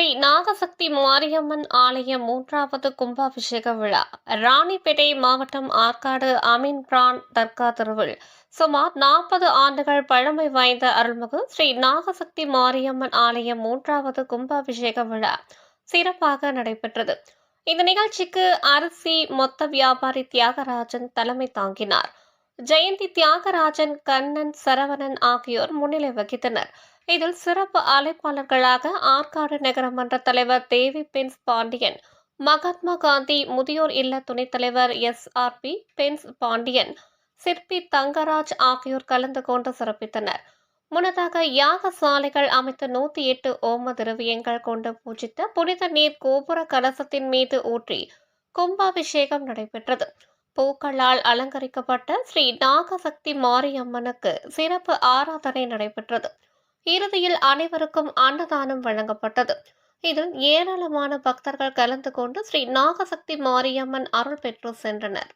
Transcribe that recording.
நாகசக்தி மாரியம்மன் ஆலய மூன்றாவது கும்பாபிஷேக விழா. ராணிப்பேட்டை மாவட்டம் ஆற்காடு அமீன் பிரான் தர்கா தெருவில் சுமார் நாற்பது ஆண்டுகள் பழமை வாய்ந்த அருள்மிகு ஸ்ரீ நாகசக்தி மாரியம்மன் ஆலய மூன்றாவது கும்பாபிஷேக விழா சிறப்பாக நடைபெற்றது. இந்த நிகழ்ச்சிக்கு அரிசி மொத்த வியாபாரி தியாகராஜன் தலைமை தாங்கினார். ஜெயந்தி தியாகராஜன் கண்ணன் சரவணன் ஆகியோர் முன்னிலை வகித்தனர். இதில் சிறப்பு அழைப்பாளர்களாக ஆற்காடு நகரமன்ற தலைவர் தேவி பென்ஸ் பாண்டியன் மகாத்மா காந்தி முதியோர் இல்ல துணைத் தலைவர் S. R. P. Benz Pandian Sirpi Thangaraj ஆகியோர் கலந்து கொண்டு சிறப்பித்தனர். முன்னதாக யாக சாலைகள் அமைத்த நூத்தி எட்டு ஓம திரவியங்கள் கொண்டு பூஜித்த புனித நீர் கோபுர கலசத்தின் மீது ஊற்றி கும்பாபிஷேகம் நடைபெற்றது. பூக்களால் அலங்கரிக்கப்பட்ட ஸ்ரீ நாகசக்தி மாரியம்மனுக்கு சிறப்பு ஆராதனை நடைபெற்றது. இறுதியில் அனைவருக்கும் அன்னதானம் வழங்கப்பட்டது. இதில் ஏராளமான பக்தர்கள் கலந்து கொண்டு ஸ்ரீ நாகசக்தி மாரியம்மன் அருள் பெற்று சென்றனர்.